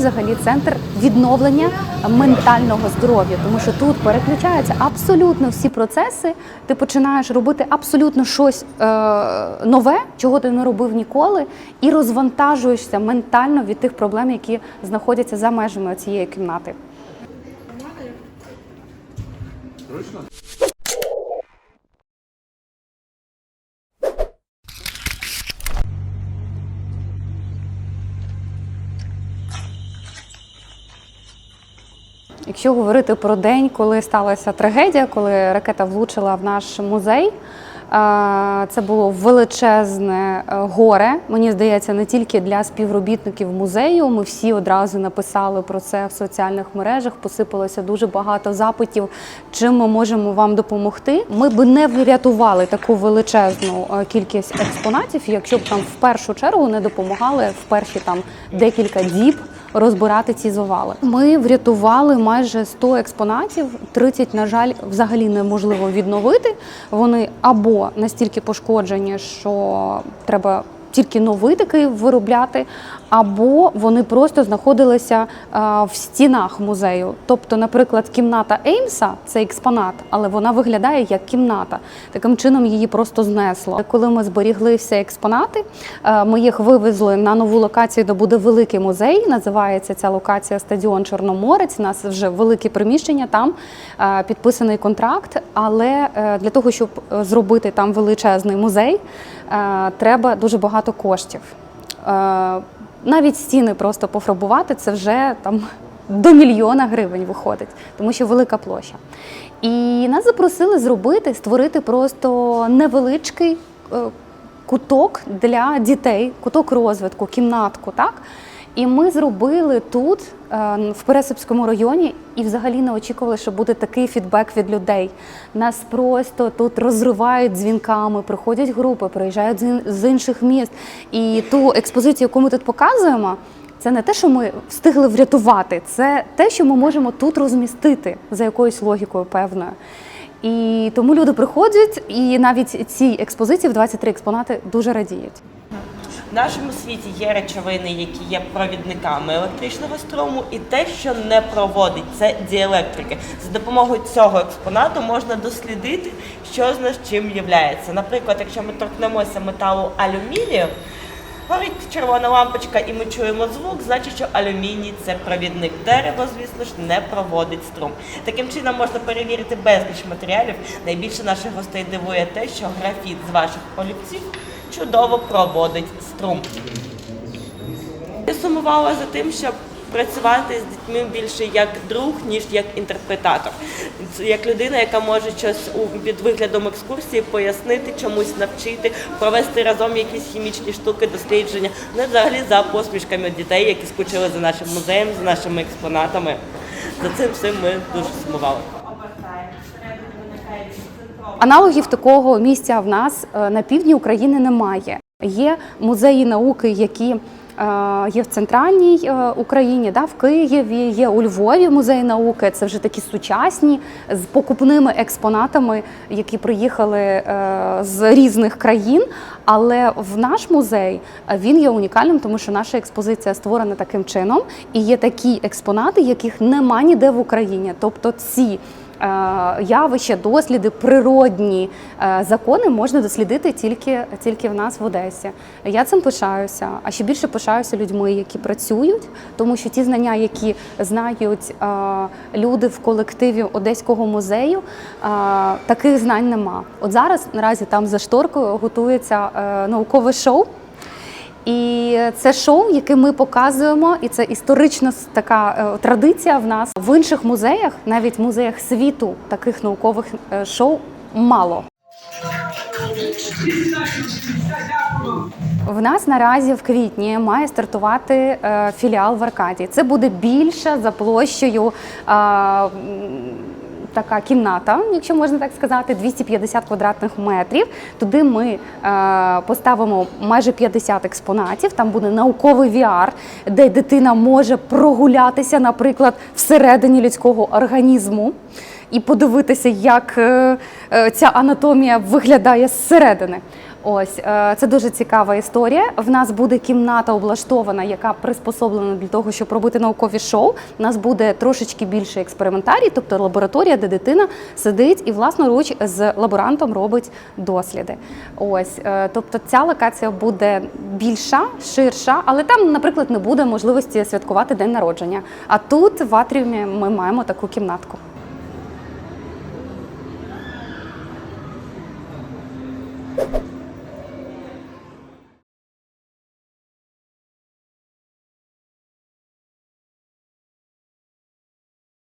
взагалі центр відновлення ментального здоров'я, тому що тут переключаються абсолютно всі процеси. Ти починаєш робити абсолютно щось е, нове, чого ти не робив ніколи, і розвантажуєшся ментально від тих проблем, які знаходяться за межами цієї кімнати. Якщо говорити про день, коли сталася трагедія, коли ракета влучила в наш музей, е, це було величезне е, горе. Мені здається, не тільки для співробітників музею. Ми всі одразу написали про це в соціальних мережах. Посипалося дуже багато запитів, чим ми можемо вам допомогти. Ми б не врятували таку величезну е, кількість експонатів, якщо б там в першу чергу не допомагали в перші там декілька діб розбирати ці завали. Ми врятували майже 100 експонатів. 30, на жаль, взагалі неможливо відновити. Вони або настільки пошкоджені, що треба. Тільки новий такий виробляти, або вони просто знаходилися е, в стінах музею. Тобто, наприклад, кімната Еймса це експонат, але вона виглядає як кімната. Таким чином її просто знесло. Коли ми зберігли всі експонати, е, ми їх вивезли на нову локацію, де буде великий музей. Називається ця локація стадіон Чорноморець. У нас вже велике приміщення, там е, підписаний контракт. Але для того, щоб зробити там величезний музей, треба дуже багато коштів. Е, Навіть стіни просто пофарбувати це вже там до мільйона гривень виходить, тому що велика площа. І нас запросили зробити, створити просто невеличкий е, куток для дітей, куток розвитку, кімнатку, так? І ми зробили тут, е, в Пересипському районі, і взагалі не очікували, що буде такий фідбек від людей. Нас просто тут розривають дзвінками, приходять групи, приїжджають з інших міст. І ту експозицію, яку ми тут показуємо, це не те, що ми встигли врятувати, це те, що ми можемо тут розмістити за якоюсь логікою певною. І тому люди приходять, і навіть ці експозиції в 23 експонати дуже радіють. В нашому світі є речовини, які є провідниками електричного струму, і те, що не проводить, це діелектрики. За допомогою цього експонату можна дослідити, що з нас чим являється. Наприклад, якщо ми торкнемося металу алюмінію, горить червона лампочка і ми чуємо звук, значить, що алюміній це провідник. Дерево, звісно ж, не проводить струм. Таким чином можна перевірити безліч матеріалів. Найбільше наших гостей дивує те, що графіт з ваших олівців чудово проводить струм. Я сумувала за тим, щоб працювати з дітьми більше як друг, ніж як інтерпретатор, як людина, яка може щось у під виглядом екскурсії пояснити, чомусь навчити, провести разом якісь хімічні штуки, дослідження, ну і взагалі за посмішками дітей, які скучили за нашим музеєм, за нашими експонатами. За цим всім ми дуже сумували. Аналогів такого місця в нас е, на півдні України немає. Є музеї науки, які є в центральній е, Україні, да, в Києві, є у Львові музей науки. Це вже такі сучасні з покупними експонатами, які приїхали е, з різних країн. Але в наш музей е, він є унікальним, тому що наша експозиція створена таким чином, і є такі експонати, яких нема ніде в Україні. Тобто ці е, явища, досліди, природні е, закони можна дослідити тільки, тільки в нас в Одесі. Я цим пишаюся, а ще більше пишаюся людьми, які працюють, тому що ті знання, які знають е, люди в колективі Одеського музею, е, таких знань нема. От зараз наразі там за шторкою готується е, наукове шоу. І це шоу, яке ми показуємо, і це історична така е, традиція в нас в інших музеях, навіть в музеях світу, таких наукових е, шоу мало. В нас наразі в квітні має стартувати е, філіал в Аркадії. Це буде більша за площею. Така кімната, якщо можна так сказати, 250 квадратних метрів. Туди ми е, поставимо майже 50 експонатів. Там буде науковий VR, де дитина може прогулятися, наприклад, всередині людського організму і подивитися, як е, е, ця анатомія виглядає зсередини. Ось е, це дуже цікава історія. В нас буде кімната облаштована, яка приспособлена для того, щоб робити наукові шоу. У нас буде трошечки більше експериментарій, тобто лабораторія, де дитина сидить і власноруч з лаборантом робить досліди. Ось, е, тобто ця локація буде більша, ширша, але там, наприклад, не буде можливості святкувати день народження. А тут в атріумі ми маємо таку кімнатку.